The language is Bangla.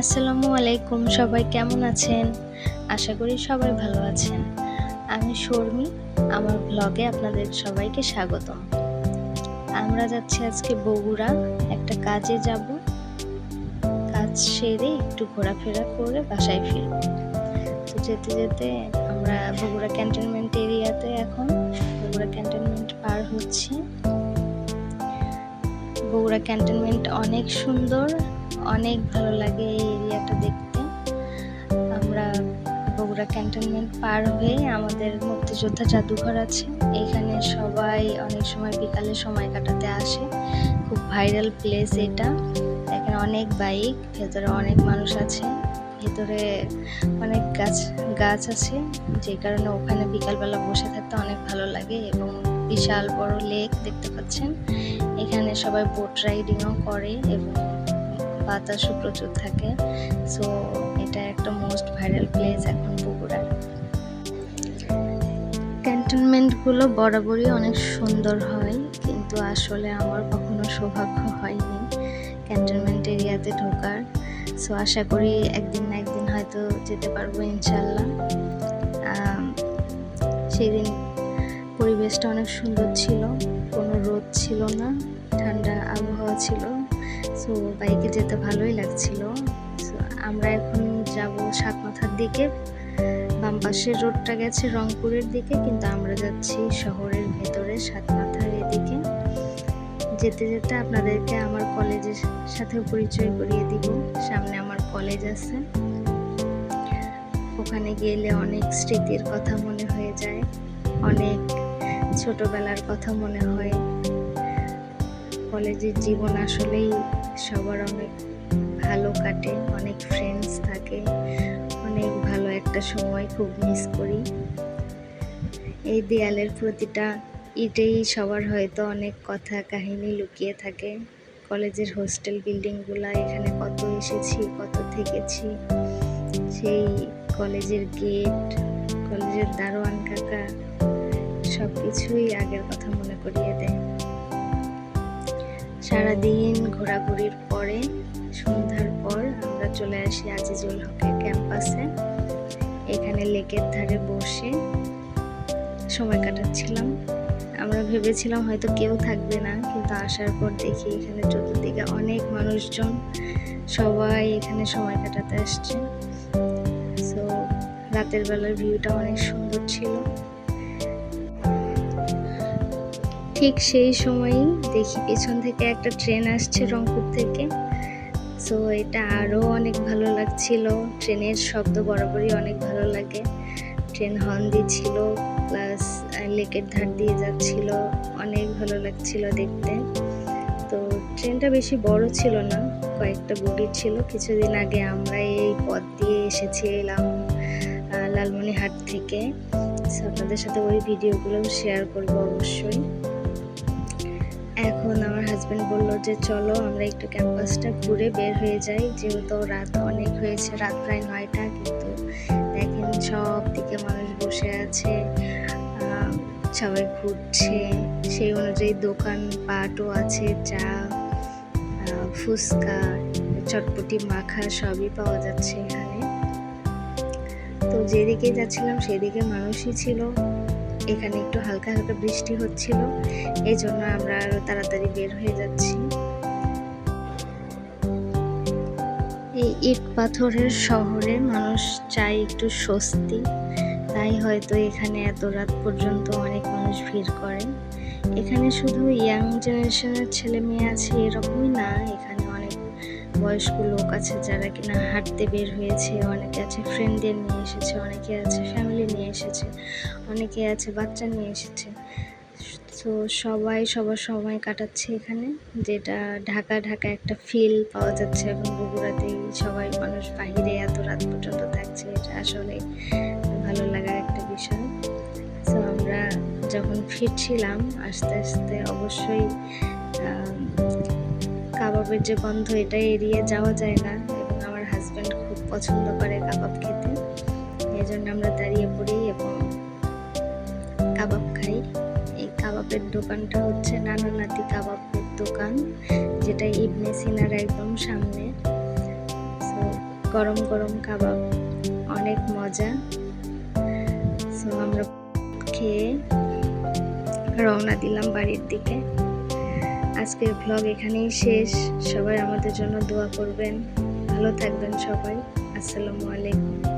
আসসালামু আলাইকুম, সবাই কেমন আছেন? আশা করি সবাই ভালো আছেন। আমি শর্মি, আমার ব্লগে আপনাদের সবাইকে স্বাগতম। আমরা যাচ্ছি আজকে বগুড়া, একটা কাজে যাব। কাজ সেরে একটু ঘোরাফেরা করে বাসায় ফিরব। তো যেতে যেতে আমরা বগুড়া ক্যান্টনমেন্ট এরিয়াতে এখন, বগুড়া ক্যান্টনমেন্ট পার হচ্ছি। বগুড়া ক্যান্টনমেন্ট অনেক সুন্দর। অনেক ভালো লাগে এই এরিয়াটা দেখতে। আমরা বগুড়া ক্যান্টনমেন্ট পার হয়ে আমাদের মুক্তিযোদ্ধা জাদুঘর আছে। এখানে সবাই অনেক সময় বিকালে সময় কাটাতে আসে। খুব ভাইরাল প্লেস এটা। এখানে অনেক বাইক, ভেতরে অনেক মানুষ আছে, ভেতরে অনেক গাছ গাছ আছে। যে কারণে ওখানে বিকালবেলা বসে থাকতে অনেক ভালো লাগে এবং বিশাল বড় লেক দেখতে পাচ্ছেন। এখানে সবাই বোট রাইডিংও করে এবং বাতাসও প্রচুর থাকে। সো এটা একটা মোস্ট ভাইরাল প্লেস এখন বগুড়ার। ক্যান্টনমেন্টগুলো বরাবরই অনেক সুন্দর হয়, কিন্তু আসলে আমার কখনো সৌভাগ্য হয়নি ক্যান্টনমেন্ট এরিয়াতে ঢোকার। সো আশা করি একদিন না একদিন হয়তো যেতে পারব ইনশাল্লাহ সেদিন পরিবেশটা অনেক সুন্দর ছিল, কোনো রোদ ছিল না, ঠান্ডা আবহাওয়া ছিল। সো বাইকে যেতে ভালোই লাগছিল। আমরা এখন যাব সাত মাথার দিকে। বাম পাশের রোডটা গেছে রংপুরের দিকে, কিন্তু আমরা যাচ্ছি শহরের ভেতরে সাত মাথার এদিকে। যেতে যেতে আপনাদেরকে আমার কলেজের সাথে পরিচয় করিয়ে দিব। সামনে আমার কলেজ আছে। ওখানে গেলে অনেক স্মৃতির কথা মনে হয়ে যায়। অনেক ছোটবেলার কথা মনে হয়। কলেজের জীবন আসলেই সবার অনেক ভালো কাটে, অনেক ফ্রেন্ডস থাকে, অনেক ভালো একটা সময় খুব মিস করি। এই দেয়ালের প্রতিটা ইটেই সবার হয়তো অনেক কথা, কাহিনী লুকিয়ে থাকে। কলেজের হোস্টেল বিল্ডিংগুলা এখানে কত এসেছি, কত থেকেছি, সেই কলেজের গেট কলেজের দারোয়ান কাকা সব কিছুই আগের কথা মনে করিয়ে দেয়। সারাদিন ঘোরাঘুরির পরে, সন্ধ্যার পর আমরা চলে আসি আজিজুল হকের ক্যাম্পাসে। এখানে লেকের ধারে বসে সময় কাটাচ্ছিলাম। আমরা ভেবেছিলাম হয়তো কেউ থাকবে না, কিন্তু আসার পর দেখি এখানে চতুর্দিকে অনেক মানুষজন। সবাই এখানে সময় কাটাতে আসছে। সো রাতের বেলার ভিউটা অনেক সুন্দর ছিল। ঠিক সেই সময়ই দেখি পেছন থেকে একটা ট্রেন আসছে রংপুর থেকে। সো এটা আরও অনেক ভালো লাগছিল। ট্রেনের শব্দ বরাবরই অনেক ভালো লাগে। ট্রেন হর্ন দিচ্ছিল প্লাস লেকের ধার দিয়ে যাচ্ছিল। অনেক ভালো লাগছিল দেখতে। তো ট্রেনটা বেশি বড় ছিল না, কয়েকটা বগি ছিল। কিছুদিন আগে আমরা এই পথ দিয়ে এসেছিলাম লালমনিহাট থেকে। আপনাদের সাথে ওই ভিডিওগুলো শেয়ার করব অবশ্যই। এখন আমার হাজব্যান্ড বলল যে, চলো আমরা একটু ক্যাম্পাসটা ঘুরে বের হয়ে যাই। যেহেতু রাত অনেক হয়েছে, রাত প্রায় নয়টা, কিন্তু দেখেন সব দিকে মানুষ বসে আছে সবাই ঘুরছে। সেই অনুযায়ী দোকান পাটও আছে, চা ফুচকা, চটপটি, মাখা সবই পাওয়া যাচ্ছে এখানে। তো যেদিকে যাচ্ছিলাম সেদিকে মানুষই ছিল। এখানে একটু হালকা হালকা বৃষ্টি হচ্ছিল, এই জন্য আমরা আরও তাড়াতাড়ি বের হয়ে যাচ্ছি। এই ইট পাথরের শহরে মানুষ চায় একটু স্বস্তি, তাই হয়তো এখানে এত রাত পর্যন্ত অনেক মানুষ ভিড় করে। এখানে শুধু ইয়াং জেনারেশনের ছেলে মেয়ে আছে এরকমই না, এখানে অনেক বয়স্ক লোক আছে যারা কিনা হাঁটতে বের হয়েছে, অনেকে আছে ফ্রেন্ডদের নিয়ে এসেছে, অনেকে আছে ফ্যামিলি এসেছে। অনেকে আছে, বাচ্চা নিয়ে এসেছে। তো সবাই সবার সময় কাটাচ্ছে এখানে। যেটা ঢাকা ঢাকা একটা ফিল পাওয়া যাচ্ছে এবং বগুড়াতেই সবাই মানুষ বাহিরে এত রাত পর্যন্ত থাকছে, এটা আসলে ভালো লাগার একটা বিষয়। তো আমরা যখন ফিরছিলাম, আস্তে আস্তে অবশ্যই কাবাবের যে গন্ধ, এটা এড়িয়ে যাওয়া যায় না। এবং আমার হাজব্যান্ড খুব পছন্দ করে কাবাব খেতে। এই জন্য আমরা দাঁড়িয়ে পড়ি। কাবাবের দোকানটা হচ্ছে নানা নাতি কাবাবের দোকান, যেটা ইবনে সিনার একদম সামনে। গরম গরম কাবাব, অনেক মজা। সো আমরা খেয়ে রওনা দিলাম বাড়ির দিকে। আজকের ব্লগ এখানেই শেষ। সবাই আমাদের জন্য দোয়া করবেন। ভালো থাকবেন সবাই। আসসালামু আলাইকুম।